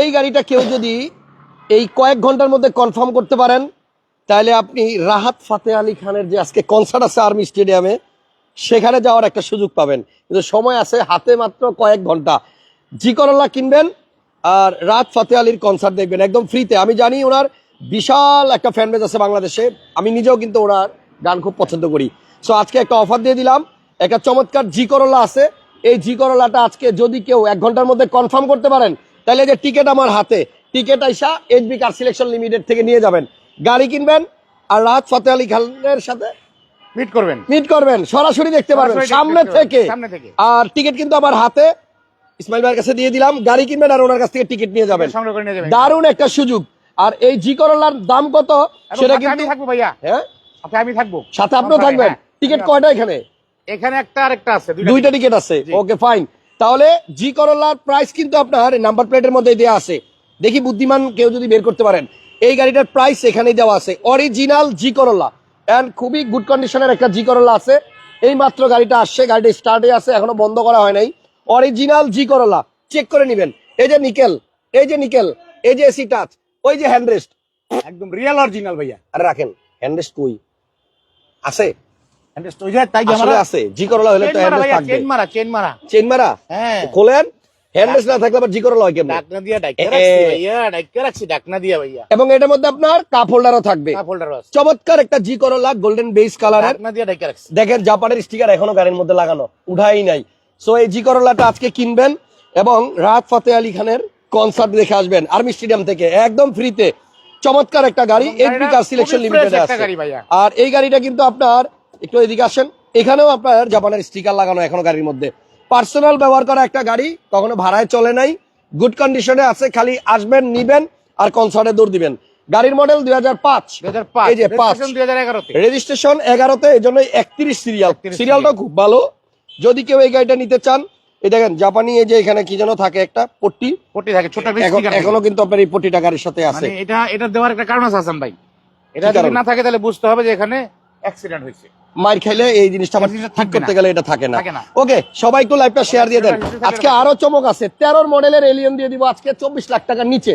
এই গাড়িটা কেউ যদি এই কয়েক ঘণ্টার মধ্যে কনফার্ম করতে পারেন, তাহলে আপনি রাহাত ফাতে আলী খানের যে আজকে কনসার্ট আছে আর্মি স্টেডিয়ামে সেখানে যাওয়ার একটা সুযোগ পাবেন। কিন্তু সময় আছে হাতে মাত্র কয়েক ঘণ্টা। জি করল্লা কিনবেন আর রাত ফাতে আলীর কনসার্ট দেখবেন, একদম ফ্রিতে আমি জানি ওনার বিশাল একটা ফ্যান বেজ আছে বাংলাদেশে। আমি নিজেও কিন্তু ওনার গান খুব পছন্দ করি। সো আজকে একটা অফার দিয়ে দিলাম। একটা চমৎকার জি আছে। এই জি আজকে যদি কেউ এক ঘণ্টার মধ্যে কনফার্ম করতে পারেন তাহলে যে টিকিট আমার হাতে টিকিট আইসা এইচবি কার সিলেকশন লিমিটেড থেকে নিয়ে যাবেন। গাড়ি কিনবেন আর রাত ফতে আলী খানের সাথে মিট করবেন। মিট করবেন সরাসরি দেখতে পারবেন সামনে থেকে। আর টিকিট কিন্তু আমার হাতে ইসমাইল ভাইয়ের কাছে দিয়ে দিলাম গাড়ি কিনবেন আর ওনার কাছ থেকে টিকিট নিয়ে যাবেন। দারুণ একটা সুযোগ। আর এই জি করলার দাম কত? সেটা কিন্তু থাকব ভাইয়া। হ্যাঁ? সাথে আমি থাকব। সাথে আপনিও হ্যাঁ, থাকবেন। হ্যাঁ। টিকিট কয়টা এখানে? এখানে একটা আর একটা আছে দুইটা টিকিট আছে। ওকে ফাইন তাহলে জি করলার প্রাইস কিন্তু আপনার নাম্বার প্লেটের মধ্যে দেওয়া আছে। দেখি বুদ্ধিমান কেউ যদি বের করতে পারেন। এই গাড়িটার প্রাইস এখানেই দেওয়া আছে। অরিজিনাল জি করলা এন্ড খুবই গুড কন্ডিশনের একটা জি করলা আছে। এই মাত্র গাড়িটা আসছে গাড়িটা স্টার্টে আছে এখনও বন্ধ করা হয় নাই। অরিজিনাল জি করলা চেক করে নেবেন। এই যে নিকেল এই যে নিকেল এই যে এসি টাচ ওই যে হ্যান্ডরেস্ট একদম রিয়েল অরিজিনাল ভাইয়া। আরে রাখেন হ্যান্ডরেস্ট কই? আছে? তাই আসলে আছে। জি করলা হলে তো চেন মারা হ্যান্ডরেস্ট ভাইয়া থাকবে। চেন মারা চেন মারা। চেন মারা? হ্যাঁ। খোলেন? হ্যান্ডরেস্ট না থাকলে আবার জি করলা হয় কেমন? ডাকনা দিয়া ডাইকা রাখছি ভাইয়া ডাইকা রাখছি ডাকনা দিয়া ভাইয়া। এবং এটার মধ্যে আপনার কাপ হোল্ডারও থাকবে। কাপ হোল্ডার আছে। চমৎকার একটা জি করলা গোল্ডেন বেস কালারের ডাকনা দিয়া ডাইকা রাখছি। দেখেন জাপানের স্টিকার এখনও গাড়ির মধ্যে লাগানো উঠাই নাই। সো এই জি করলাটা আজকে কিনবেন এবং রাত ফতে আলী খানের কনসার্ট দেখে আসবেন আর্মি স্টেডিয়াম থেকে একদম ফ্রিতে চমৎকার একটা গাড়ি কার সিলেকশন লিমিটেড আছে। আর এই গাড়িটা কিন্তু আপনার একটু এদিকে আসেন। এখানেও আপনার জাপানের স্টিকার লাগানো এখনও গাড়ির মধ্যে। পার্সোনাল ব্যবহার করা একটা গাড়ি কখনো ভাড়ায় চলে নাই। গুড কন্ডিশনে আছে খালি আসবেন নিবেন আর কনসার্টে দৌড় দিবেন। গাড়ির মডেল দুই হাজার পাঁচ। এই যে পাঁচ। রেজিস্ট্রেশন এগারোতে এই জন্য একত্রিশ সিরিয়াল 31 সিরিয়ালটা খুব ভালো। যদি কেউ এই গাড়িটা নিতে চান এই দেখেন জাপানি এই যে এখানে কি যেন থাকে একটা পট্টি। পট্টি থাকে ছোট এখন কিন্তু আপনার এই পট্টিটা গাড়ির সাথে আছে। মানে এটা এটা দেওয়ার একটা কারণ আছে হাসান ভাই। এটা যদি না থাকে তাহলে বুঝতে হবে যে এখানে অ্যাক্সিডেন্ট হয়েছে। মার খাইলে এই জিনিসটা জিনিসটা ঠিক করতে গেলে এটা থাকে না। ওকে সবাই একটু লাইভটা শেয়ার দিয়ে দেন। আজকে আরও চমক আছে। তেরোর মডেলের এলিয়ন দিয়ে দিব আজকে চব্বিশ লাখ টাকার নিচে।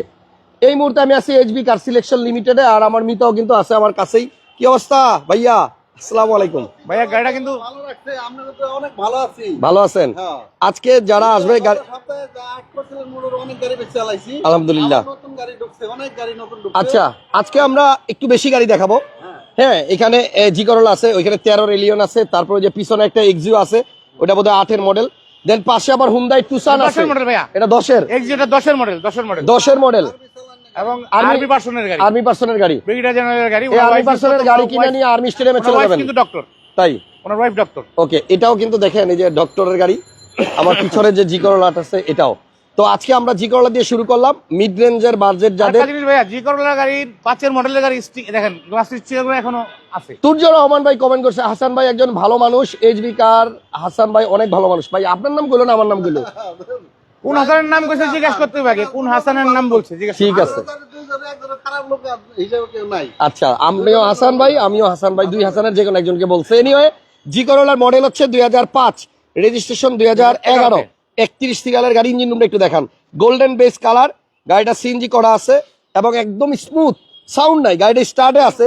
এই মুহূর্তে আমি আছি এইচবি কার সিলেকশন লিমিটেডে আর আমার মিতাও কিন্তু আছে আমার কাছেই। কি অবস্থা? ভাইয়া আসসালামু আলাইকুম। ভাইয়া গাড়িটা কিন্তু ভালো রাখছে আমরা তো অনেক ভালো আছি। ভালো আছেন? হ্যাঁ। আজকে যারা আসবে গাড়ি সপ্তাহে যা আট পার্সেন্টের মোড়ের অনেক গাড়ি বেশি চালাইছি। আলহামদুলিল্লাহ। আবার নতুন গাড়ি ঢুকছে অনেক গাড়ি নতুন ঢুকছে। আচ্ছা আজকে আমরা একটু বেশি গাড়ি দেখাবো। হ্যাঁ। এখানে জি করলা আছে ওইখানে তেরো রেলিয়ন আছে তারপরে যে পিছনে একটা এক্সিও আছে ওটা বোধহয় আটের মডেল দেন পাশে আবার হুন্দাই টুসান আছে। দশের মডেল ভাইয়া? এটা দশের। এক্সিটা দশের মডেল দশের মডেল দশের মডেল এবং আর্মি- আর্মি পার্সনের গাড়ি। আর্মি পার্সনের গাড়ি। ব্রিগেডিয়ার জেনারেলের গাড়ি। আর্মি পার্সনের গাড়ি কিনে নিয়ে আর্মি স্টেডিয়ামে চলে যাবেন। কিন্তু ডক্টর তাই? ওনার ওয়াইফ ডক্টর ওকে এটাও কিন্তু দেখেন এই যে ডক্টরের গাড়ি আমার পিছনে যে জি করলাট আছে এটাও। তো আজকে আমরা জি করলা দিয়ে শুরু করলাম। মিড রেঞ্জের বাজেট যাদের ভাইয়া জি করলার গাড়ির পাঁচের মডেলের গাড়ি দেখেন গ্লাস স্টিকার এখনও আছে। তুর্য রহমান ভাই কমেন্ট করছে হাসান ভাই একজন ভালো মানুষ এইচবি কার হাসান ভাই অনেক ভালো মানুষ। ভাই আপনার নামগুলো না আমার নামগুলো কোন হাসানের নাম কইছে জিজ্ঞাসা করতে হবে কোন হাসানের নাম বলছে জিজ্ঞাসা ঠিক আছে। দুইজনে একজনে খারাপ লোক হিসেবে কেউ নাই। আচ্ছা আমিও হাসান ভাই আমিও হাসান ভাই দুই হাসানের যে কোনো একজনকে বলছে। এনিওয়ে জি করোলার মডেল হচ্ছে দুই হাজার পাঁচ রেজিস্ট্রেশন দুই হাজার এগারো। একত্রিশ সিরিয়ালের গাড়ি ইঞ্জিন রুমটা একটু দেখান। গোল্ডেন বেস কালার গাড়িটা সিএনজি করা আছে এবং একদম স্মুথ সাউন্ড নাই। গাড়িটা স্টার্টে আছে।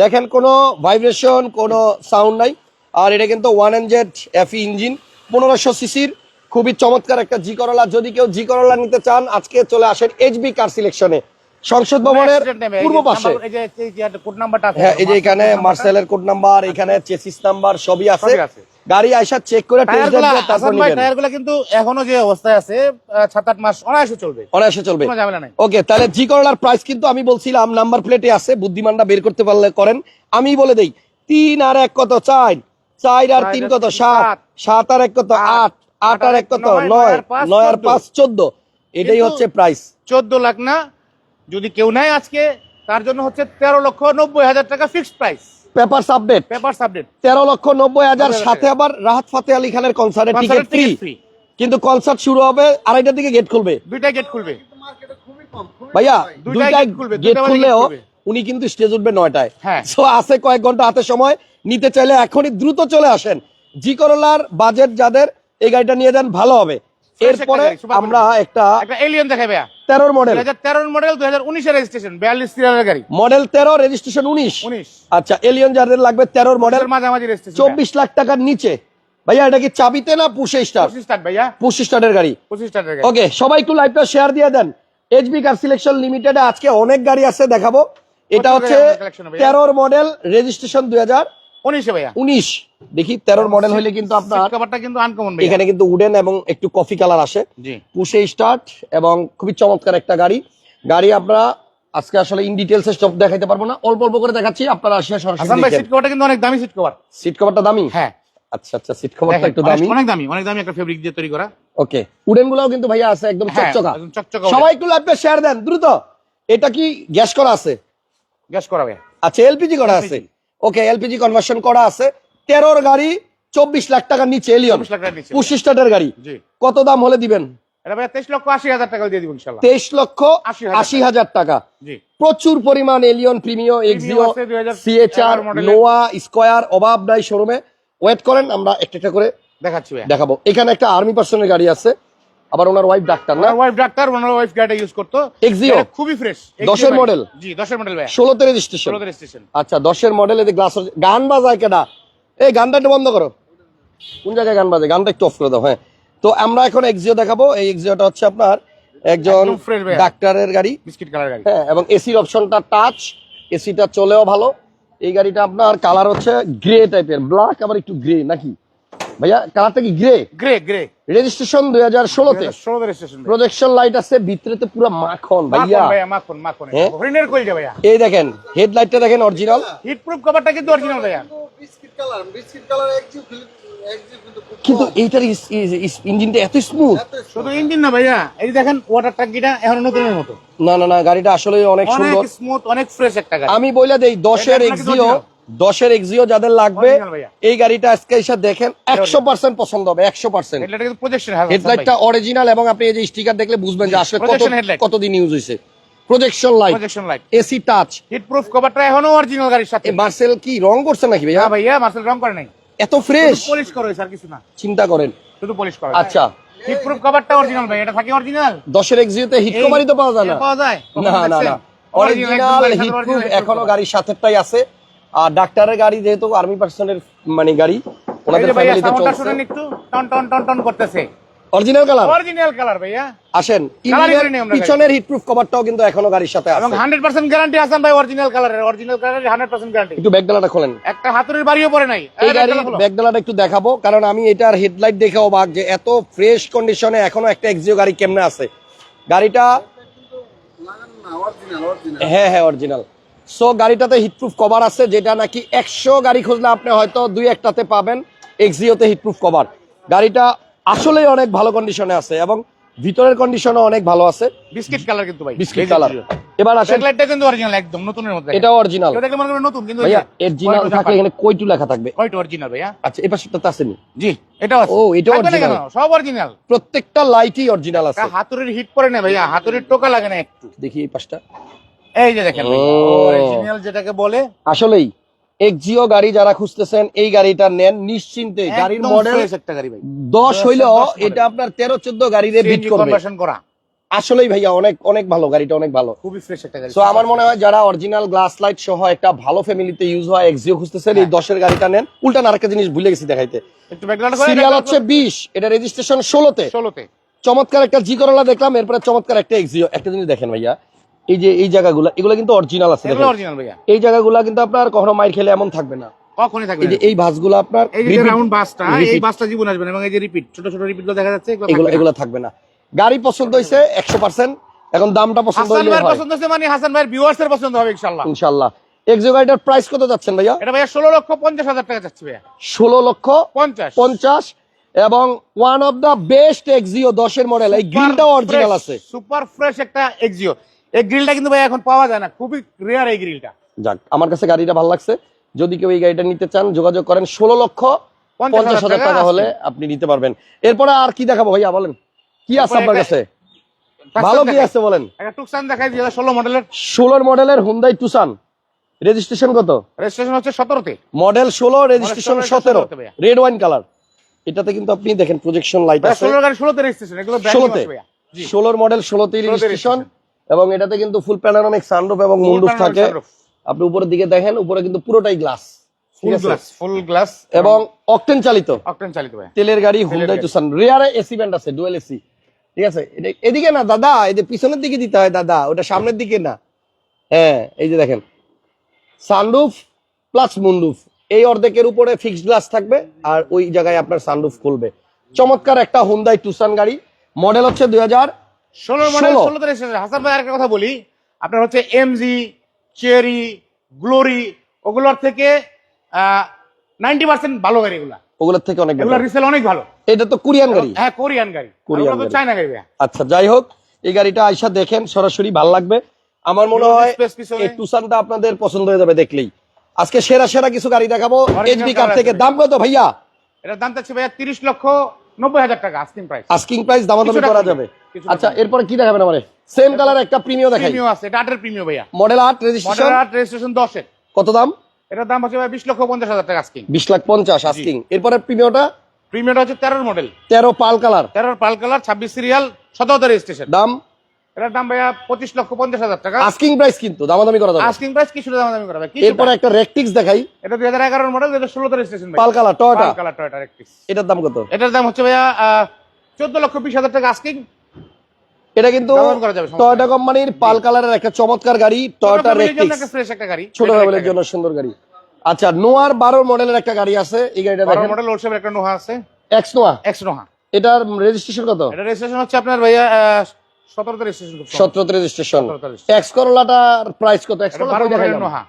দেখেন কোনো ভাইব্রেশন কোনো সাউন্ড নাই। আর এটা কিন্তু ওয়ান এনজেড এফি ইঞ্জিন পনেরোশো সিসির খুবই চমৎকার একটা জি করলা যদি কেউ জি করলা নিতে চান আজকে চলে আসেন এইচবি কার সিলেকশনে সংসদ ভবনের পূর্ব পাশে। হ্যাঁ এই যে এখানে মার্সেলের কোড নাম্বার এখানে চেসিস নাম্বার সবই আছে। গাড়ি আইসা চেক করে টেস্ট ড্রাইভ তারপর হাসান ভাই কিন্তু এখনও যে অবস্থায় আছে আহ, সাত আট মাস অনায়াসে চলবে। অনায়াসে চলবে। কোনো ঝামেলা নাই। ওকে তাহলে জি করলার প্রাইস কিন্তু আমি বলছিলাম নাম্বার প্লেটে আছে বুদ্ধিমানটা বের করতে পারলে করেন। আমি বলে দেই তিন আর এক কত? চার। চার আর তিন কত? সাত। সাত আর এক কত? আট। আট। আর এক কত? নয়। নয়। আর পাঁচ চোদ্দ। এটাই হচ্ছে প্রাইস চোদ্দ লাখ না যদি কেউ নেয় আজকে তার জন্য হচ্ছে তেরো লক্ষ নব্বই হাজার টাকা fixed price papers update paper update তেরো লক্ষ নব্বই হাজার সাথে আবার রাহাত ফাতে আলী খানের কনসার্টের টিকিট ফ্রি কিন্তু কনসার্ট শুরু হবে আড়াইটার দিকে গেট খুলবে। দুইটা গেট খুলবে। ভাইয়া খুলবে, গেট খুললেও উনি কিন্তু স্টেজ উঠবে নয়টায়। হ্যাঁ। সো আছে কয়েক ঘণ্টা হাতে সময় নিতে চাইলে এখনই দ্রুত চলে আসেন। জি করলার বাজেট যাদের এই গাড়িটা নিয়ে যান ভালো হবে। এরপরে আমরা একটা একটা এলিয়ন ভাইয়া। তেরোর মডেল তেরোর মডেল দুই হাজার উনিশের রেজিস্ট্রেশন বিয়াল্লিশ সিরিয়ালের গাড়ি। মডেল তেরো রেজিস্ট্রেশন উনিশ। উনিশ। আচ্ছা এলিয়ন যাদের লাগবে তেরোর মডেল মাঝামাঝি রেজিস্ট্রেশন চব্বিশ লাখ টাকার নিচে। ভাইয়া এটা কি চাবিতে না পুষে স্টার ভাইয়া। পুষে স্টারের গাড়ি। পঁচিশ স্টার্টের গাড়ি। ওকে সবাই একটু লাইভটা শেয়ার দিয়ে দেন। এইচবি কার সিলেকশন লিমিটেডে আজকে অনেক গাড়ি আছে দেখাবো। এটা হচ্ছে? তেরোর মডেল রেজিস্ট্রেশন দুই হাজার উনিশে ভাইয়া। উনিশ। দেখি তেরোর মডেল হইলে কিন্তু আপনার কভারটা কিন্তু আনকমন এখানে কিন্তু উডেন এবং একটু কফি কালার আসে। পুষে স্টার্ট এবং খুবই চমৎকার একটা গাড়ি। গাড়ি আপনারা আজকে আসলে ইন ডিটেলসে সব দেখাইতে পারব না। অল্প অল্প করে দেখাচ্ছি আপনারা আসলে সরাসরি ভাই সিট কভারটা কিন্তু অনেক দামি সিট কভার সিট কভারটা দামি? হ্যাঁ। আচ্ছা আচ্ছা সিট কভারটা একটু দামি। অনেক দামি অনেক দামি একটা ফেব্রিক দিয়ে তৈরি করা। ওকে উডেন গুলাও কিন্তু ভাইয়া আছে একদম হ্যাঁ, চকচকা। একদম চকচকা সবাই একটু লাইভটা শেয়ার দেন দ্রুত। এটা কি গ্যাস করা আছে? গ্যাস করা ভাইয়া। আচ্ছা এলপিজি করা আছে। ওকে এলপিজি কনভার্সন করা আছে। তেরোর গাড়ি চব্বিশ লাখ টাকার নিচে এলিয়ন। পঁচিশ স্টার্টের গাড়ি। কত দাম হলে দিবেন? তেইশ লক্ষ আশি হাজার টাকা দিয়ে দিব তেইশ লক্ষ আশি হাজার টাকা। প্রচুর পরিমাণ এলিয়ন প্রিমিও এক্সিও আছে 2011 সিএচআর। নোয়া স্কয়ার অভাব নাই শোরুমে। ওয়েট করেন আমরা একটা একটা করে দেখাচ্ছি দেখাবো। এখানে একটা আর্মি পার্সনের গাড়ি আছে। আবার ওনার ওয়াইফ ডাক্তার না? ওয়াইফ ডাক্তার ওনার ওয়াইফ গাড়িটা ইউজ করতো? এটা খুবই ফ্রেশ দশের model? জি দশের মডেল ভাইয়া। ষোলোতে রেজিস্ট্রেশন আচ্ছা দশের মডেল এতে গ্লাস গান বাজায় কেডা? এই গানটা একটু বন্ধ করো। কোন জায়গায় গান বাজে? গানটা একটু অফ করে দাও হ্যাঁ। তো আমরা এখন এক্সিও দেখাবো। এই এক্সিওটা হচ্ছে আপনার একজন ডাক্তারের গাড়ি। বিস্কিট কালার গাড়ি। হ্যাঁ এবং এসির অপশনটা টাচ এসিটা চলেও ভালো। এই গাড়িটা আপনার কালার হচ্ছে গ্রে টাইপের ব্ল্যাক আবার একটু গ্রে নাকি? ভাইয়া কালারটা কি গ্রে গ্রে গ্রে রেজিস্ট্রেশন দুই হাজার ষোলোতে? প্রজেকশন লাইট আছে ভিতরে তো পুরো মাখন ভাইয়া। মাখন ভাইয়া মাখন মাখন। হ্যাঁ? হরিণের কইল ভাইয়া। এই দেখেন হেডলাইটটা দেখেন অরিজিনাল হিট প্রুফ কভারটা কিন্তু অরিজিনাল ভাইয়া। বিস্কিট কালার কালার কিন্তু। এইটার ইঞ্জিনটা এত স্মুথ শুধু ইঞ্জিন না ভাইয়া। এই দেখেন ওয়াটার ট্যাঙ্কিটা এখন নতুনের মতো। না না না গাড়িটা আসলে অনেক অনেক সুন্দর। স্মুথ অনেক ফ্রেশ একটা গাড়ি। আমি বলে দেই দশের এক্সিও। দশের এক্সিও যাদের লাগবে এই গাড়িটা আজকে এসে দেখেন একশো পার্সেন্ট পছন্দ হবে একশো পার্সেন্ট হেডলাইটটা অরিজিনাল এবং আপনি এই যে স্টিকার দেখলে বুঝবেন যে আসলে। কতদিন ইউজ হয়েছে projection light projection light AC touch heat কভারটা এখনও অরিজিনাল গাড়ির সাথে। মার্সেল কি রং করছে নাকি ভাইয়া? ভাইয়া মার্সেল রং করে নাই। এত ফ্রেশ পলিশ করে স্যার কিছু না। চিন্তা করেন। শুধু পলিশ করে। আচ্ছা। হিটপ্রুফ কভারটা অরিজিনাল ভাই এটা থাকে অরিজিনাল দশের এক্সিওতে হিট কভারই তো পাওয়া যায় না। পাওয়া যায়। না না না। অরিজিনাল হিট এখনও গাড়ির সাথেটাই আছে। আর ডাক্তারের গাড়ি যেহেতু আর্মি পার্সনের মানে গাড়ি ওনাদের ফ্যামিলিতে চলছে। টন টন টন টন করতেছে। অরিজিনাল কালার অরিজিনাল কালার ভাইয়া। আসেন পিছনের হিট প্রুফ কভারটাও কিন্তু এখনও গাড়ির সাথে এবং আছে। হান্ড্রেড পার্সেন্ট গ্যারান্টি আসান ভাই অরিজিনাল কালারের অরিজিনাল কালারের হান্ড্রেড পার্সেন্ট গ্যারান্টি একটু ব্যাগডালাটা খোলেন। একটা হাতুড়ির বাড়িও পড়ে নাই। এই গাড়ির ব্যাগডালাটা একটু দেখাবো কারণ আমি এটার হেডলাইট দেখে অবাক যে এত ফ্রেশ কন্ডিশনে এখনও একটা এক্সিও গাড়ি কেমনে আছে। গাড়িটা কিন্তু না অরিজিনাল অরিজিনাল হ্যাঁ হ্যাঁ অরিজিনাল সো গাড়িটাতে হিটপ্রুফ কভার আছে যেটা নাকি একশো গাড়ি খুঁজলে আপনি হয়তো দুই একটাতে পাবেন এক্সিওতে হিটপ্রুফ কভার গাড়িটা আসলেই অনেক ভালো কন্ডিশনে আছে এবং ভিতরের কন্ডিশনও অনেক ভালো আছে। বিস্কিট কালার কিন্তু ভাই বিস্কিট কালার এবার আসেন। ব্যাকলাইটটা কিন্তু অরিজিনাল একদম নতুনের মধ্যে। এটাও অরিজিনাল কেউ দেখলে মনে করবে নতুন কিন্তু ভাইয়া অরিজিনাল থাকলে এখানে কইটু লেখা থাকবে? কয়টা অরিজিনাল ভাইয়া? আচ্ছা এই পাশেরটাতে আসেনি। জি এটাও আছে। ও, এটা না। কেন? সব অরিজিনাল প্রত্যেকটা লাইটই অরিজিনাল আছে। হাতুড়ির হিট পড়ে না ভাইয়া হাতুড়ির টোকা লাগে না একটু। দেখি এই পাশটা। এই যে দেখেন। অরিজিনাল যেটাকে বলে। আসলেই এক্সিও গাড়ি যারা খুঁজতেছেন এই গাড়িটা নেন নিশ্চিন্তে। গাড়ির মডেল একটা গাড়ি ভাই। দশ হইলেও এটা আপনার তেরো চোদ্দ গাড়িতে বিট করবে। কনভার্সন করা। আসলেই ভাইয়া অনেক অনেক ভালো গাড়িটা অনেক ভালো। খুবই ফ্রেশ একটা গাড়ি। সো আমার মনে হয় যারা অরিজিনাল গ্লাস লাইট সহ একটা ভালো ফ্যামিলিতে ইউজ হয় এক্সিও খুঁজতেছেন এই দশের গাড়িটা নেন। উল্টা আরেকটা জিনিস ভুলে গেছি দেখাইতে। একটু ব্যাকগ্রাউন্ড করে সিরিয়াল হচ্ছে বিশ এটা রেজিস্ট্রেশন ষোলোতে। 16 তে চমৎকার একটা জি করলা দেখলাম এরপরে চমৎকার একটা এক্সিও একটা জিনিস দেখেন ভাইয়া এই যে এই জায়গাগুলো এগুলো কিন্তু অরিজিনাল আছে এগুলো। অরিজিনাল ভাইয়া। এই জায়গাগুলো কিন্তু আপনার কখনো মাইর খেলে এমন থাকবে না। কখনই থাকবে না। এই ভাঁজগুলো আপনার এই যে রাউন্ড বাসটা এই। বাসটা জীবন আসবে না এবং এই যে রিপিট ছোট ছোট রিপিটগুলো দেখা যাচ্ছে এগুলো এগুলো থাকবে না। গাড়ি পছন্দ একশো পার্সেন্ট এখন দামটা পছন্দ হাসান হইলে হয়। পছন্দ হচ্ছে মানে হাসান ভাইয়ের ভিউয়ার্স এর পছন্দ হবে ইনশাআল্লাহ। ইনশাল্লাহ এক্সিও গাড়িটার প্রাইস কত যাচ্ছেন ভাইয়া? এটা ভাইয়া ষোলো লক্ষ পঞ্চাশ হাজার টাকা যাচ্ছে ভাইয়া। ষোলো লক্ষ পঞ্চাশ। পঞ্চাশ এবং one of the best Axio দশের মডেল এই গ্রিলটাও অরিজিনাল আছে। সুপার ফ্রেশ একটা এক্সিও এই গ্রিলটা কিন্তু ভাই এখন পাওয়া যায় না। খুবই রেয়ার এই গ্রিলটা যাক আমার কাছে গাড়িটা ভালো লাগছে। যদি কেউ এই গাড়িটা নিতে চান যোগাযোগ করেন ষোলো লক্ষ পঞ্চাশ হাজার টাকা হলে আপনি নিতে পারবেন। এরপরে আর কি দেখাবো ভাইয়া বলেন? কি আছে আপনার কাছে? ভালো কি আছে বলেন? টুকসান দেখাই দুই ষোলো মডেলের। ষোলোর মডেলের হুন্দাই টুসান রেজিস্ট্রেশন কত? রেজিস্ট্রেশন হচ্ছে সতেরোতে। মডেল ষোলো রেজিস্ট্রেশন সতেরো। রেড ওয়াইন কালার এটাতে কিন্তু আপনি দেখেন প্রজেকশন লাইট আছে। ষোলোর গাড়ি ষোলোতে রেজিস্ট্রেশন এগুলো ষোলোতে। ষোলোর মডেল ষোলোতে 16 রেজিস্ট্রেশন এবং এটাতে কিন্তু ফুল প্যানোরামিক সানরুফ এবং মুন্ডুফ থাকে। আপনি উপরের দিকে দেখেন উপরে কিন্তু পুরোটাই glass full glass full glass এবং অকটেন চালিত। অকটেন চালিত ভাইয়া তেলের গাড়ি হুন্ডাই তুসান রিয়ারে এসি ব্যান্ড আছে ডুয়েল এসি ঠিক আছে? এদিকে না দাদা এই যে পিছনের দিকে দিতে হয় দাদা ওটা সামনের দিকে না। হ্যাঁ এই যে দেখেন। সানরুফ প্লাস মুন্ডুফ এই অর্ধেকের উপরে ফিক্সড গ্লাস থাকবে আর ওই জায়গায় আপনার সানরুফ খুলবে। চমৎকার একটা হুন্ডাই টুসান গাড়ি। মডেল হচ্ছে দুই হাজার ষোলোর মডেল 16 ষোলোতে রেজিস্ট্রেশন হাসান ভাই আরেকটা কথা বলি। আপনার হচ্ছে এমজি চেরি গ্লোরি ওগুলোর থেকে নাইনটি পার্সেন্ট ভালো গাড়ি এগুলা। ওগুলোর থেকে অনেক এগুলো রিসেল অনেক ভালো। এটা তো কোরিয়ান গাড়ি? হ্যাঁ কোরিয়ান গাড়ি। কোরিয়ান তো চায়না গাড়ি আচ্ছা যাই হোক এই গাড়িটা আইসা দেখেন সরাসরি ভালো লাগবে। আমার মনে হয় টুসানটা আপনাদের পছন্দ হয়ে যাবে দেখলেই। আজকে সেরা সেরা কিছু গাড়ি দেখাবো। এইচবি কার থেকে দাম কত ভাইয়া? এটার দাম চাচ্ছে ভাইয়া তিরিশ লক্ষ নব্বই হাজার টাকা আস্কিং প্রাইস আস্কিং প্রাইস দামাদামি করা যাবে। আচ্ছা। এরপরে কি দেখাবেন আমারে? সেম কালার একটা প্রিমিয় দেখাই। প্রিমিয়াম আছে এটা আটের প্রিমিয়াম ভাইয়া। মডেল আট রেজিস্ট্রেশন মডেল আট রেজিস্ট্রেশন দশের। কত দাম? এটার দাম হচ্ছে ভাই বিশ লক্ষ পঞ্চাশ হাজার টাকা আস্কিং বিশ লাখ পঞ্চাশ আস্কিং এরপরে প্রিমিয়টা প্রিমিয়ামটা হচ্ছে তেরোর মডেল তেরো পাল কালার। তেরোর পাল কালার ছাব্বিশ সিরিয়াল সতেরোতে রেজিস্ট্রেশন দাম? এটার দাম ভাইয়া পঁচিশ লক্ষ পঞ্চাশ হাজার টাকা। আস্কিং প্রাইস কিন্তু দামাদামি করা যাবে। আস্কিং প্রাইস কিছুটা দাম দামি করা ভাই এরপরে একটা রেকটিক্স দেখাই। এটা দুই হাজার এগারোর মডেল হাজার ষোলোতে registration pearl colour Toyota pearl colour Toyota একটিস এটার দাম কত? এটার দাম হচ্ছে ভাইয়া চোদ্দ লক্ষ বিশ হাজার টাকা আস্কিং এটা কিন্তু টয়োটা কোম্পানির পাল কালারের একটা চমৎকার গাড়ি টয়োটা রেকটিক্স একটা গাড়ি ছোট জন্য সুন্দর গাড়ি। আচ্ছা নোয়ার বারো মডেলের একটা গাড়ি আছে এই গাড়িটা দেখেন। মডেল ওর একটা নোহা আছে। এক্স নোয়া এক্স নোহা এটার রেজিস্ট্রেশন কত? এটা রেজিস্ট্রেশন হচ্ছে আপনার ভাইয়া সতেরোতে রেজিস্ট্রেশন সতেরোতে রেজিস্ট্রেশন 17 registration। এক্স করলাটার প্রাইস কত? X Corolla? মডেলের নোহা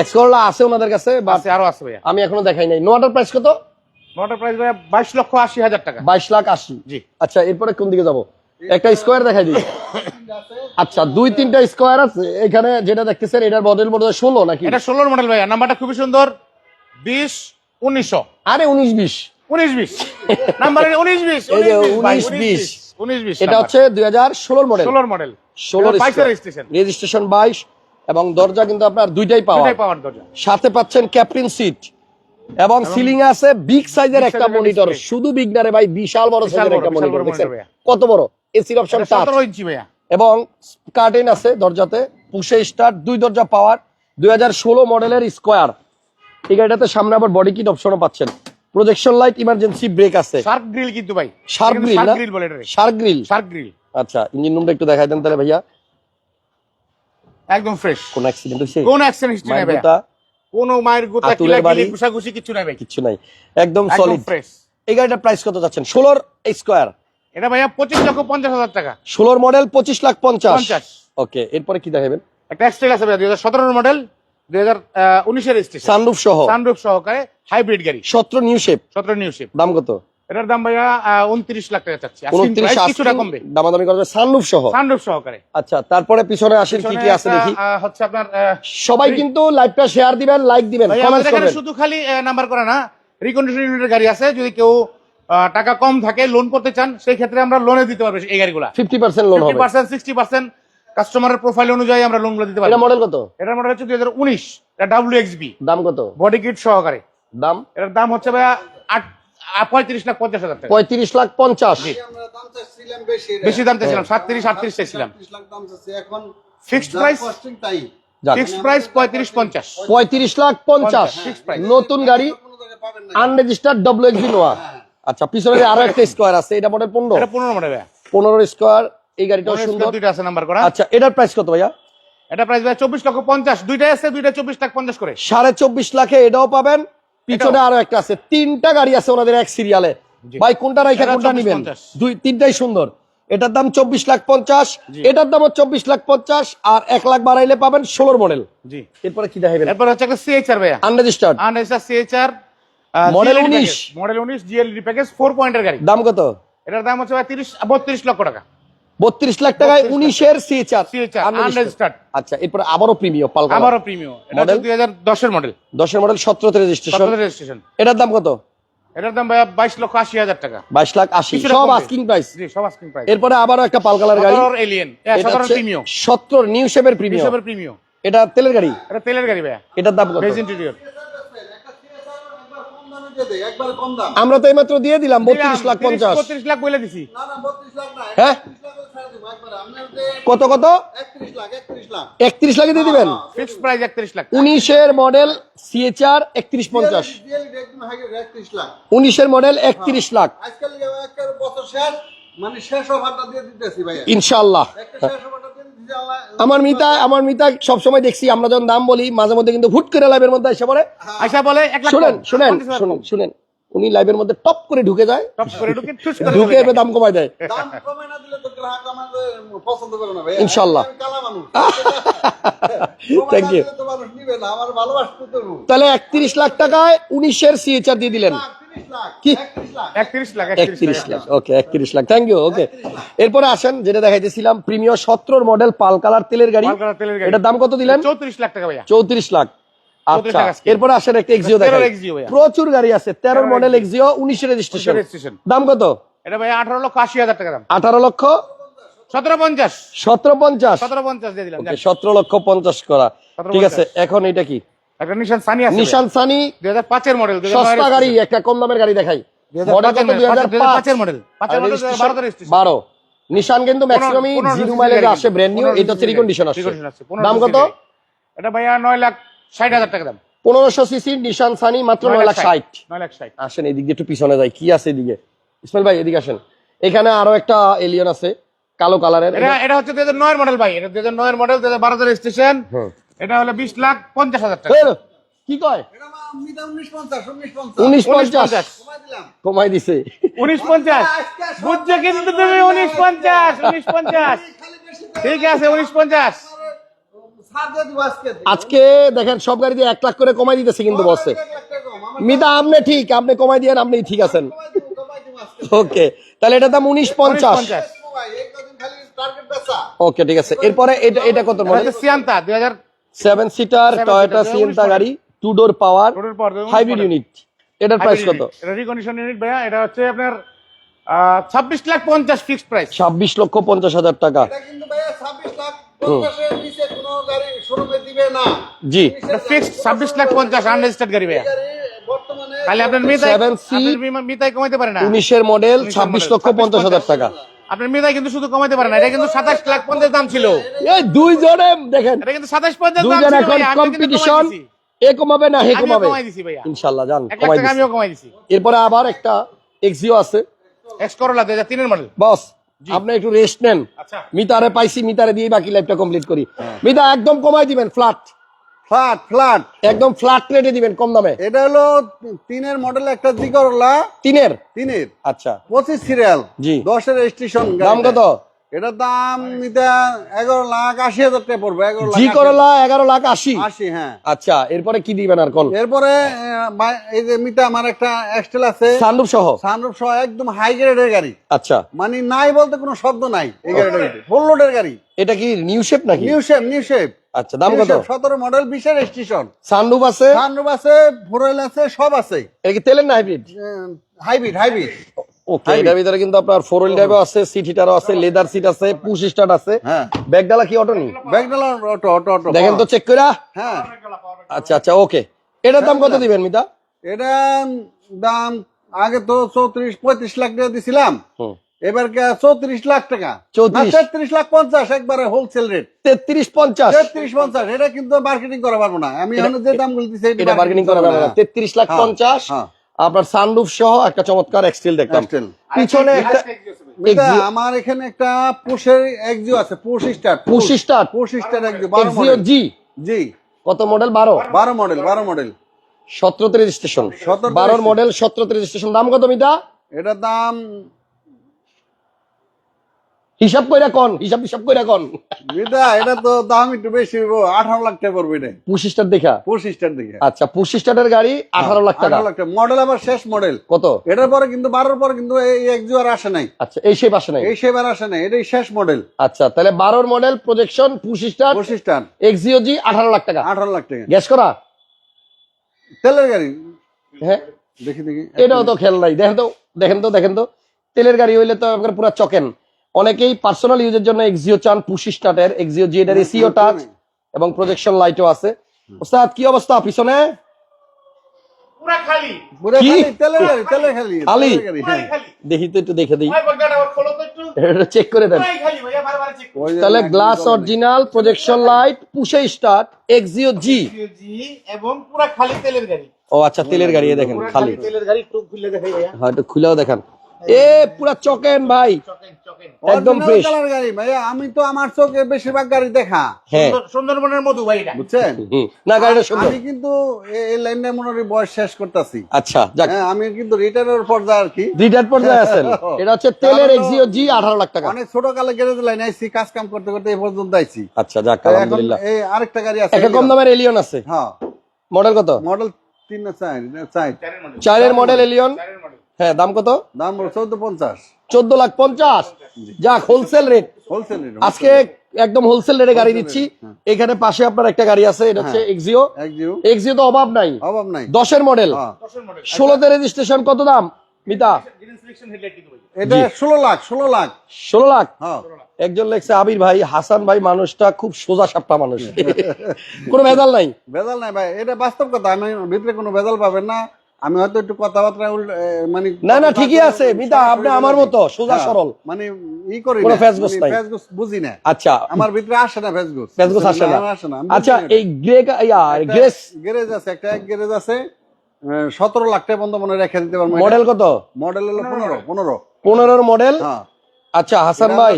এক্স করলা আছে ওনাদের কাছে আছে আরও আছে ভাইয়া। আমি এখনও দেখাই নাই। নোয়াটার প্রাইস কত? নোটার প্রাইস ভাইয়া বাইশ লক্ষ আশি হাজার টাকা। বাইশ লাখ আশি। জি। আচ্ছা এরপরে কোন দিকে যাব? একটা স্কোয়ার দেখাই দিই। আচ্ছা দুই তিনটা স্কোয়ার আছে। এখানে যেটা দেখতেছেন এটার মডেল মডেল ষোলো নাকি? এটা ষোলোর মডেল ভাইয়া। নাম্বারটা খুবই সুন্দর। বিশ উনিশশো। আরে উনিশ বিশ। উনিশ বিশ। নাম্বার উনিশ বিশ এই যে 19 বিশ। উনিশ বিশ। এটা হচ্ছে দুই হাজার ষোলোর মডেল ষোলোর মডেল ষোলোর রেজিস্ট্রেশন বাইশ এবং দরজা কিন্তু আপনার দুইটাই পাওয়া দুটাই পাওয়ার দরজা। সাথে পাচ্ছেন ক্যাপ্টেন সিট এবং সিলিং আছে বিগ সাইজের একটা মনিটর শুধু বিগ ভাই বিশাল বড় সাইজের একটা মনিটর। কত বড়? এসির অপশন সতেরো ইঞ্চি ভাইয়া। এবং কার্টেন আছে দরজাতে পুষে স্টার্ট দুই দরজা পাওয়ার দুই হাজার ষোলো মডেলের স্কোয়ার এই গাড়িটাতে সামনে আবার বডি কিট অপশনও পাচ্ছেন। প্রজেকশন লাইট ইমার্জেন্সি ব্রেক আছে। শার্ক গ্রিল কিন্তু ভাই। শার্ক গ্রিল শার্ক গ্রিল বলে এটারে শার্ক গ্রিল শার্ক গ্রিল আচ্ছা ইঞ্জিন রুমটা একটু দেখাই দেন তাহলে ভাইয়া। একদম ফ্রেশ কোন অ্যাক্সিডেন্ট হয়েছে? কোন অ্যাক্সিডেন্ট হিস্ট্রি নাই ভাইয়া। গোটা মায়ের গোতা কিলা। কিলি ঘুষাঘুষি কিছু নাই ভাই। কিচ্ছু নাই। একদম সলিড ফ্রেশ এই গাড়িটার প্রাইস কত যাচ্ছেন ষোলোর স্কোয়ার এটা ভাইয়া পঁচিশ লক্ষ পঞ্চাশ হাজার টাকা। ষোলোর মডেল পঁচিশ লাখ পঞ্চাশ। পঞ্চাশ। ওকে এরপরে কি দেখাবেন? একটা এক্সট্রেল আছে ভাইয়া দুই হাজার সতেরোর মডেল দুই হাজার উনিশের স্টেশন সানরুফ সহ। সানরুফ সহকারে হাইব্রিড গাড়ি। সতেরো নিউ শেপ সতেরো নিউ শিপ দাম কত? এটার দাম ভাইয়া উনত্রিশ লাখ টাকা চাচ্ছি। উনত্রিশ কিছুটা কমবে। দামাদামি সানরুফ সহ। সানরুফ সহকারে। আচ্ছা তারপরে পিছনে আসেন কি কি আছে দেখি। হচ্ছে আপনার সবাই কিন্তু লাইভটা শেয়ার দিবেন লাইক দিবেন শুধু খালি নাম্বার করে না রিকন্ডিশন ইউনিটের গাড়ি আছে। যদি কেউ টাকা কম থাকে লোন করতে চান সেই ক্ষেত্রে আমরা লোনে দিতে পারব এই গাড়িগুলা। Fifty percent loan fifty percent sixty percent কাস্টমারের প্রোফাইল অনুযায়ী আমরা লোনগুলো দিতে এটা পারব মডেল কত? এটার মডেল হচ্ছে দুই হাজার উনিশ এটা ডাব্লিউ এক্স বি দাম কত? বডি কিট সহকারে। দাম? এটার দাম হচ্ছে ভাইয়া আট পঁয়ত্রিশ লাখ পঞ্চাশ হাজার টাকা। পঁয়ত্রিশ লাখ পঞ্চাশ। বেশি বেশি দাম চাইছিলাম সাতত্রিশ আটত্রিশ চাইছিলাম। 35 লাখ এখন তাই। যাক ফিক্সড প্রাইস পঁয়ত্রিশ পঞ্চাশ। পঁয়ত্রিশ লাখ পঞ্চাশ। price। নতুন গাড়ি আনরেজিস্টার্ড ডব্লিউ এক্সবি নোয়া। আচ্ছা পিছনে যে আরও একটা স্কোয়ার আছে এটা মডেল পনেরো? এটা পনেরো মডেল ভাইয়া পনেরো স্কোয়ার এই গাড়িটাও সুন্দর। দুইটা আছে নাম্বার করা। আচ্ছা এটার প্রাইস কত ভাইয়া? এটা প্রাইস ভাই চব্বিশ লক্ষ পঞ্চাশ দুইটাই আছে দুইটা চব্বিশ লাখ পঞ্চাশ করে। সাড়ে চব্বিশ লাখে এটাও পাবেন। পিছনে আরও একটা আছে তিনটা গাড়ি আছে ওনাদের এক সিরিয়ালে ভাই কোনটা রাইখা কোনটা 24 নিবেন? দুই তিনটাই সুন্দর। এটার দাম চব্বিশ লাখ পঞ্চাশ। এটার দামও চব্বিশ লাখ পঞ্চাশ আর এক লাখ বাড়াইলে পাবেন ষোলোর মডেল জি। এরপরে কি দেখাবেন? এরপর হচ্ছে একটা সিএইচআর ভাইয়া। আনরেজিস্টার্ড আর এসা Model 19 মডেল উনিশ জিএলডি প্যাকেজ পয়েন্টের গাড়ি। দাম কত? এটার দাম হচ্ছে ভাই তিরিশ বত্রিশ লক্ষ টাকা। বত্রিশ লাখ টাকায় 32 লাখ। সিএচআর CHR, আচ্ছা এরপরে এটা দশের মডেল মডেল রেজিস্ট্রেশন রেজিস্ট্রেশন এটার দাম কত? এটার দাম বাইশ লক্ষ আশি হাজার টাকা। বাইশ লাখ আশি কিছুটা সব আস্কিং প্রাইস জি সব আস্কিং প্রাইস এরপরে আবারও একটা পালকালার গাড়ি। সতেরোর এলিয়েন নিউ শেপের প্রিমিয়াম হিসাবের প্রিমিয়াম এটা তেলের গাড়ি? এটা তেলের গাড়ি ভাইয়া। এটার দাম কত? বেজ ইন্টেরিয়র দিয়ে দেই একবারে কম দাম আমরা তো এইমাত্র দিয়ে দিলাম বত্রিশ লাখ পঞ্চাশ। বত্রিশ লাখ বলে দিছি। না না বত্রিশ লাখ না হ্যাঁ? কত কত? একত্রিশ লাখ দিয়ে দিবেন? ফিক্সড প্রাইস একত্রিশ লাখ। উনিশের মডেল সিএচআর একত্রিশ পঞ্চাশ। উনিশের মডেল একত্রিশ লাখ। মানে শেষ অফারটা দিয়ে দিতেছি ভাইয়া। ইনশাল্লাহ আমার মিতা আমার মিতা সবসময় দেখছি আমরা যখন দাম বলি মাঝে মধ্যে কিন্তু হুট করে লাইভের মধ্যে এসে পড়ে। আচ্ছা বলে শুনেন শুনেন শুনেন শুনেন। উনি লাইভের মধ্যে টপ করে ঢুকে যায় টপ করে ঢুকে ঠুস করে ঢুকে এবার দাম কমায় দেয়। দাম কমে না দিলে তো গ্রাহক আমাদের পছন্দ করে না ভাইয়া ইনশাল্লাহ। আমি কালা মানুষ। Thank you. কমে না দিলে তো মানুষ নিবে না আমার ভালোবাসতে তো। তাহলে একত্রিশ লাখ টাকায় উনিশের সিএচআর দিয়ে দিলেন। কি? একত্রিশ লাখ। একত্রিশ লাখ একত্রিশ লাখ ওকে একত্রিশ লাখ। Thank you okay. এরপরে আসেন যেটা দেখাইতেছিলাম প্রিমিয়ার সতেরোর মডেল পাল কালার তেলের গাড়ি। এটার দাম কত দিলেন? চৌত্রিশ লাখ টাকা ভাইয়া। চৌত্রিশ লাখ। আচ্ছা এরপরে আসেন একটা এক্সিও। প্রচুর গাড়ি আছে তেরোর তেরোর মডেল। এক্সিও উনিশের রেজিস্ট্রেশন দাম কত? এটা ভাইয়া আঠারো লক্ষ আশি হাজার টাকা দাম। আঠারো লক্ষ? সতেরো পঞ্চাশ। সতেরো পঞ্চাশ। সতেরো পঞ্চাশ দিয়ে দিলাম সতেরো লক্ষ পঞ্চাশ করা। ঠিক আছে এখন এটা কি? একটা নিশান সানি আছে নিশান সানি দুই হাজার পাঁচের মডেল সস্তা গাড়ি একটা কম দামের গাড়ি দেখাই। মডেল কত দুই হাজার পাঁচের মডেল পাঁচের মডেল বারো registration। বারো। নিশান কিন্তু ম্যাক্সিমামই পনেরো জিরো মাইলেজ আসে ব্র্যান্ড নিউ এটা হচ্ছে রিকন্ডিশন দাম কত? এটা ভাইয়া নয় লাখ ষাট হাজার টাকা দাম। পনেরোশো সিসি নিশান সানি মাত্র নয় লাখ ষাট। নয় আসেন এদিক দিয়ে একটু পিছনে যাই। কি আছে এদিকে? ইসমাইল ভাই এদিকে আসেন। এখানে আরও একটা এলিয়ন আছে কালো কালারের। এটা এটা হচ্ছে দুই হাজার নয়ের মডেল ভাই। এটা দুই হাজার নয়ের মডেল দুই হাজার বারো হুম। এটা হলো বিশ লাখ পঞ্চাশ হাজার টাকা। কি কয়? উনিশ পঞ্চাশ কমাই দিছে। উনিশ পঞ্চাশ। বুঝছ কিন্তু তুমি উনিশ পঞ্চাশ উনিশ পঞ্চাশ। ঠিক আছে উনিশ পঞ্চাশ। আজকে। আজকে দেখেন সব গাড়ি দিয়ে এক লাখ করে কমাই দিতেছে কিন্তু বসে। মিতা আপনি ঠিক আপনি কমাই দিয়ে আপনি ঠিক আছেন। ওকে তাহলে এটার দাম উনিশ পঞ্চাশ। ওকে ঠিক আছে। এরপরে এটা এটা কত এটা সিয়ান্তা দুই হাজার সেভেন সিটার টয়োটা seater, গাড়ি two door power hybrid unit এটার প্রাইস কত? এটা রিকন্ডিশন ইউনিট ভাইয়া। এটা হচ্ছে আপনার ছাব্বিশ লাখ পঞ্চাশ ফিক্সড প্রাইস ছাব্বিশ লক্ষ পঞ্চাশ হাজার টাকা। এটা কিন্তু ভাইয়া ছাব্বিশ লাখ পঞ্চাশের নিচে কোনো গাড়ি শোরুমে দিবে না। জি। ফিক্সড ছাব্বিশ লাখ পঞ্চাশ আনরেজিস্টার্ড গাড়ি ভাইয়া। বর্তমানে খালি আপনার মিতাই 7C আপনার মি- মিতাই কমাইতে পারে না? উনিশের মডেল ছাব্বিশ লক্ষ পঞ্চাশ হাজার টাকা। আপনার কিন্তু শুধু কমাইতে পারে না এটা কিন্তু সাতাশ লাখ পঞ্চাশ দাম ছিল। এই দুইজনে দেখেন এটা কিন্তু সাতাশ পঞ্চাশ দাম ছিল কম্পিটিশন এ কমাবে না হে কমাবে। ইনশাল্লাহ জান কমাই দিছি। আমিও কমাই দিছি। এরপরে আবার একটা এক্সিও আছে। এক্স করোলা দুই মডেল বস আপনি একটু রেস্ট নেন। আচ্ছা। মিতারে পাইছি মিতারে দিয়ে বাকি লাইফটা কমপ্লিট করি। মিতা একদম কমাই দিবেন ফ্ল্যাট ফ্ল্যাট ফ্ল্যাট। একদম ফ্ল্যাট রেটে দিবেন কম দামে। এটা হলো তিনের মডেল একটা জি করলা তিনের? তিনের। আচ্ছা। পঁচিশ সিরিয়াল। জি। দশের স্টেশন দাম কত? এটার দাম নিতে এগারো লাখ আশি হাজার টাকা পড়বে এগারো লাখ জি করলা এগারো লাখ আশি? আশি হ্যাঁ। আচ্ছা এরপরে কি দিবেন আর কোন? এরপরে এই যে মিটা আমার একটা এক্সটেল আছে। সানরূপ সহ? সানরুফ সহ একদম হাই গ্রেডের গাড়ি। আচ্ছা। মানে নাই বলতে কোনো শব্দ নাই এই গাড়িটার ফুল লোডের গাড়ি। এটা কি নিউ শেপ নাকি? নিউ শেপ নিউ শেপ আচ্ছা দাম কত? সতেরো মডেল বিশের স্টেশন সানরূপ আছে? সানরুফ আছে ফোরেল আছে সব আছে। এটা কি তেলের না হাইব্রিড হাইব্রিড হাইব্রিড ওকে এটার ভিতরে কিন্তু আপনার ফোর হুইল ড্রাইভও আছে সিট হিটারও আছে লেদার সিট আছে পুশ স্টার্ট আছে। হ্যাঁ। ব্যাগডালা কি অটো নি? ব্যাগডালা অটো অটো অটো দেখেন তো চেক করে হ্যাঁ। আচ্ছা আচ্ছা ওকে এটার দাম কত দিবেন মিতা? এটা দাম আগে তো চৌত্রিশ পঁয়ত্রিশ লাখ টাকা দিছিলাম। হুম। এবার চৌত্রিশ লাখ টাকা। 34 তেত্রিশ লাখ পঞ্চাশ একবারে হোলসেল রেট তেত্রিশ পঞ্চাশ। তেত্রিশ পঞ্চাশ এটা কিন্তু মার্কেটিং করা পারব না। আমি এখন যে দাম গুলতেছি এটা বার্গেনিং করা যাবে না। তেত্রিশ লাখ হ্যাঁ, পঞ্চাশ হ্যাঁ। আপনার সানরুফ সহ একটা চমৎকার এক্সটেল দেখলাম পিছনে একটা আমার এখানে একটা পুষের এক্সিও আছে push star push. Start Axio বারো জি জি কত মডেল বারো। বারো মডেল বারো মডেল সতেরোতে রেজিস্ট্রেশন 17 তে বারোর। মডেল সতেরোতে রেজিস্ট্রেশন দাম কত মিতা? এটার দাম হিসাব কইরা কোন হিসাব হিসাব কইরা কোন। মিতা এটা তো দাম একটু বেশি হইবো, আঠারো লাখ টাকা পড়বে এটা। পুশ স্টার দেখা পুশ স্টার দিকে। আচ্ছা পুশ স্টারের গাড়ি আঠারো লাখ টাকা। আঠারো লাখ টাকা। মডেল আবার শেষ মডেল। কত? এটার পরে কিন্তু বারোর পরে কিন্তু এই এক্সিও আর আসে নাই। আচ্ছা এই সেই পাশে নাই? এই সেবার আসে নাই এটাই শেষ মডেল। আচ্ছা তাহলে বারোর model projection push star push star Axio G আঠারো লাখ টাকা। আঠারো লাখ টাকা। গ্যাস করা? তেলের গাড়ি। হ্যাঁ। দেখি দেখি। এটাও তো খেল নাই। দেখেন তো দেখেন তো দেখেন তো। তেলের গাড়ি হইলে তো আপনার পুরো চকেন। অনেকেই পার্সোনাল ইউজের জন্য এক্সিও চান পুশি স্টার্টের এক্সিও জি এটার এসিও টাচ এবং প্রজেকশন লাইটও আছে। ওস্তাদ কি অবস্থা পিছনে? পুরা খালি। পুরো কি? খালি তেলের গাড়ি তেলের খালি। খালি? তেলের গাড়ি, পুরাই হ্যাঁ। খালি। দেখি তো একটু দেখে দিই। ভাই বলগাটা আবার খোলো তো একটু। এটা চেক করে দেন। পুরাই খালি ভাইয়া বারবার চেক ওই যে তাহলে glass original projection light start Axio G G এবং পুরা খালি তেলের গাড়ি। ও আচ্ছা তেলের গাড়ি দেখেন খালি। খালি তেলের গাড়ি একটু খুলে দেখাই ভাইয়া। হয়তো খুলেও দেখান। এ পুরা চকেন ভাই। একদম কালার গাড়ি ভাইয়া আমি তো আমার চোখে বেশিরভাগ গাড়ি দেখা। হ্যাঁ। সুন্দরবনের মধু ভাই এটা। বুঝছেন? না গাড়িটা সুন্দর। আমি কিন্তু এ- এই লাইনে মনে বয়স শেষ করতেছি। আচ্ছা যাক। হ্যাঁ আমি কিন্তু রিটার্নের পর্যায়ে আর কি। রিটায়ার পর্যায়ে আছেন। এটা হচ্ছে তেলের এক্সিও জি আঠারো লাখ টাকা। অনেক ছোট কালে গ্যারেজ লাইন আইছি কাজ কাম করতে করতে এই পর্যন্ত আইছি। আচ্ছা যাক আলহামদুলিল্লাহ। এই আরেকটা গাড়ি আছে একটা কম দামের এলিয়ন আছে। হ্যাঁ। মডেল কত? মডেল না চারের মডেল এলিয়ন মডেল হ্যাঁ দাম কত? দাম চোদ্দ পঞ্চাশ। চোদ্দ লাখ পঞ্চাশ? যাক হোলসেল রেট হোলসেল আজকে একদম হোলসেল রেটে গাড়ি দিচ্ছি। এখানে পাশে আপনার একটা গাড়ি আছে এটা হচ্ছে এক্সিও এক্সিও তো অভাব নাই। অভাব নাই। দশের মডেল হ্যাঁ। ষোলোতে রেজিস্ট্রেশন কত দাম? মিতা? এটা ষোলো লাখ ষোলো লাখ। ষোলো লাখ? হ্যাঁ। একজন লেখছে আবির ভাই হাসান ভাই মানুষটা খুব সোজা সাপটা মানুষ। কোনো ভেজাল নাই? ভেজাল নাই ভাই এটা বাস্তব কথা। আমি ভিতরে কোনো ভেজাল পাবেন না। আমি হয়তো একটু কথাবার্তা মানে না না ঠিকই আছে মিতা আপনি আমার মতো সোজা হ্যাঁ, সরল। মানে ই করি না, ফ্যাসগোস মানে নাই। বুঝি না। আচ্ছা আমার ভিতরে আসে না ফেসবুক ফেসবুক আসে না। আসে না আচ্ছা এই গ্রে গ্রেস গ্যারেজ আছে একটা এক গ্যারেজ আছে সতেরো লাখ টাকা পর্যন্ত মনে রেখে দিতে পারব। মডেল কত? মডেল হলো পনেরো পনেরো। পনেরোর মডেল? হ্যাঁ। আচ্ছা হাসান ভাই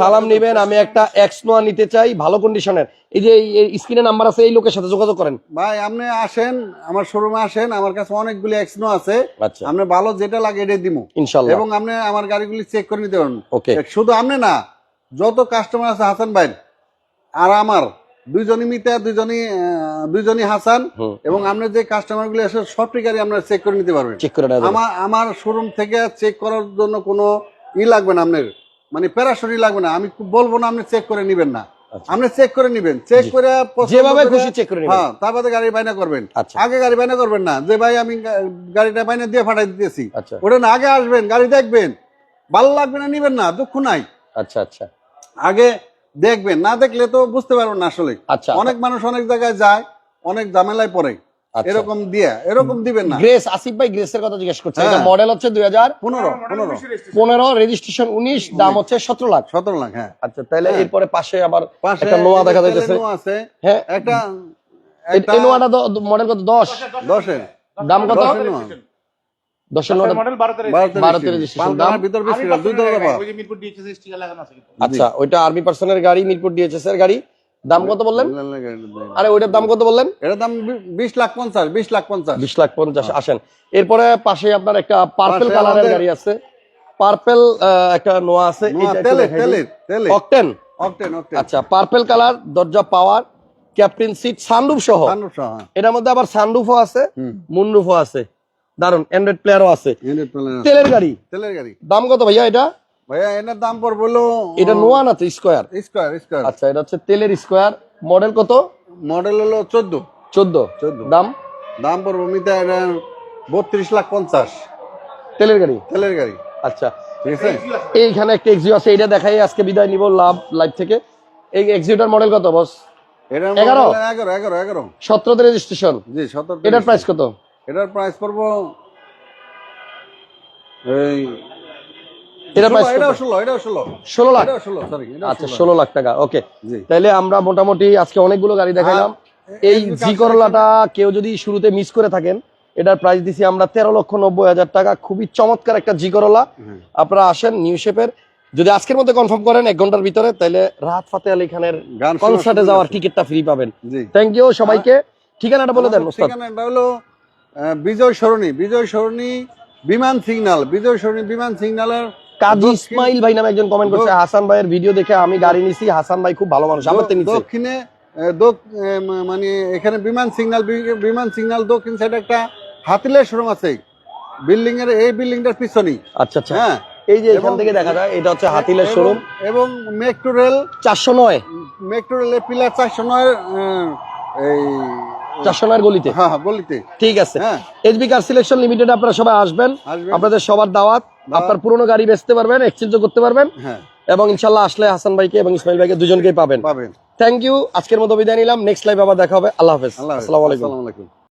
সালাম নিবেন আমি একটা এক্স নোয়া নিতে চাই ভালো কন্ডিশনের এই যে স্ক্রিনে নাম্বার আছে এই লোকের সাথে যোগাযোগ করেন। ভাই আপনি আসেন আমার শোরুমে আসেন আমার কাছে অনেকগুলি এক্সনো আছে। আচ্ছা। আপনি ভালো যেটা লাগে এটাই দিব ইনশাল্লাহ। এবং আপনি আমার গাড়িগুলি চেক করে নিতে পারেন ওকে। শুধু আপনি না যত কাস্টমার আছে হাসান ভাই আর আমার দুইজনই মিতা দুইজনই দুইজনই হাসান এবং আপনি যে কাস্টমার গুলি আছে সবটি গাড়ি আপনারা চেক করে নিতে পারবেন। চেক করে আমার আমার শোরুম থেকে চেক করার জন্য কোনো ই লাগবে না আপনার। মানে প্যারাসরি লাগবে না। আমি বলব না আপনি চেক করে নিবেন না। আচ্ছা। আপনি চেক করে নিবেন। চেক করে যেভাবে খুশি চেক করে হ্যাঁ তারপরে গাড়ি বাইনা করবেন। আচ্ছা। আগে গাড়ি বাইনা করবেন না। যে ভাই আমি গাড়িটা বাইনা দিয়ে ফাটাই দিতেছি। আচ্ছা। ওটা না আগে আসবেন গাড়ি দেখবেন। ভালো লাগবে না নিবেন না দুঃখ নাই। আচ্ছা আচ্ছা। আগে দেখবেন। না দেখলে তো বুঝতে পারবেন না আসলে। আচ্ছা। অনেক মানুষ অনেক জায়গায় যায় অনেক ঝামেলায় পড়ে। এরকম দিয়ে এরকম দিবেন না। গ্রেস আসিফ ভাই গ্রেসের কথা জিজ্ঞেস করছে। হ্যাঁ। এটা মডেল হচ্ছে দুই হাজার পনেরো পনেরো। পনেরো রেজিস্ট্রেশন উনিশ দাম হচ্ছে সতেরো লাখ। সতেরো লাখ হ্যাঁ। আচ্ছা তাহলে হ্যাঁ। এরপরে পাশে আবার একটা নোয়া দেখা নোয়া আছে। হ্যাঁ। একটা এই- নোয়াটা মডেল কত? দশ। দশের দাম কত? দশের নোয়া দশের নোয়াটা মডেল বারোতে বারোতে বারোতে registration। registration। পাঁচ টাকার ভিতর বেশি দুই টাকা পাওয়া ওই যে মিরপুর ডিএইচএস স্টিকার লাগানো আছে আচ্ছা ওইটা আর্মি পার্সনের গাড়ি মিরপুর ডিএচএস এর গাড়ি। দাম কত বললেন? আরে ওইটার দাম কত বললেন? এটার দাম বিশ লাখ পঞ্চাশ বিশ লাখ পঞ্চাশ। বিশ লাখ পঞ্চাশ আসেন। এরপরে পাশে আপনার একটা পার্পেল কালারের গাড়ি আছে। পার্পেল একটা নোয়া আছে। অকটেন আচ্ছা পার্পেল কালার দরজা পাওয়ার ক্যাপ্টেন সিট সানরুফ সহ। হ্যাঁ। এটার মধ্যে আবার সানরুফও আছে। মুনরুফও আছে। দারুণ অ্যান্ড্রয়েড প্লেয়ারও আছে। তেলের গাড়ি। তেলের গাড়ি। দাম কত ভাইয়া এটা? ভাইয়া এটার দাম পড়বে হলো এটা নোয়া না তো স্কোয়ার? Square square. আচ্ছা এটা হচ্ছে তেলের স্কোয়ার। মডেল কত? মডেল হলো চোদ্দ। চোদ্দ। চোদ্দ। দাম? দাম পড়বে মিতা এটা বত্রিশ লাখ পঞ্চাশ। তেলের গাড়ি? তেলের গাড়ি। আচ্ছা। এইখানে একটা এক্সিও আছে এটা দেখাই আজকে বিদায় নিব লাভ লাইভ থেকে। এই এক্সিওটার মডেল কত বস এগারো? এগারো এগারো এগারো। সতেরোতে রেজিস্ট্রেশন জি সতেরো এটার প্রাইস কত? এটার প্রাইস পড়ব এই প্রাইস ষোলো লাখ? আচ্ছা ষোলো। লাখ টাকা ওকে জি। আমরা মোটামুটি আজকে অনেকগুলো গাড়ি দেখাইলাম। এই জি করলাটা কেউ যদি শুরুতে মিস করে থাকেন এটার প্রাইস দিছি আমরা তেরো লক্ষ নব্বই হাজার টাকা। খুবই চমৎকার একটা জি করলা। আপনারা আসেন নিউ শেপের যদি আজকের মধ্যে কনফার্ম করেন এক ঘণ্টার ভিতরে তাহলে রাহাত ফাতে আলী খানের কনসার্টে যাওয়ার টিকিটটা ফ্রি পাবেন। থ্যাংক ইউ সবাইকে। ঠিকানাটা বলে দেন ঠিকানাটা হলো বিজয় সরণি। বিজয় সরণি বিমান সিগন্যাল বিজয় সরণি বিমান সিগন্যালের কাজী ইসমাইল ভাই নামে একজন কমেন্ট করছে হাসান ভাইয়ের ভিডিও দেখে আমি গাড়ি নিছি হাসান ভাই খুব ভালো মানুষ আমার দক্ষিণে মানে এখানে বিমান সিগন্যাল বিমান সিগন্যাল দক্ষিণ সাইডে একটা হাতিলের শোরুম আছে। বিল্ডিং এর এই বিল্ডিংটার পিছনেই। আচ্ছা আচ্ছা। হ্যাঁ। এই যে এখান থেকে দেখা যায় এটা হচ্ছে হাতিলের শোরুম এবং মেট্রো রেল চারশো নয়। মেট্রো রেলের পিলার চারশো নয় এই গলিতে। হ্যাঁ হ্যাঁ বলিতে ঠিক আছে। এইচবি কার সিলেকশন লিমিটেড আপনারা সবাই আসবেন। আপনাদের সবার দাওয়াত। আপনার পুরনো গাড়ি বেচতে পারবেন এক্সচেঞ্জও করতে পারবেন। হ্যাঁ। এবং ইনশাল্লাহ আসলে হাসান ভাইকে এবং ইসমাইল ভাইকে দুজনকেই পাবেন। পাবেন। থ্যাংক ইউ আজকের মতো বিদায় নিলাম। নেক্সট লাইভ আবার দেখা হবে। আল্লাহ হাফেজ। আল্লাহ হাফেজ। আসসালামু আলাইকুম। আসসালামু আলাইকুম।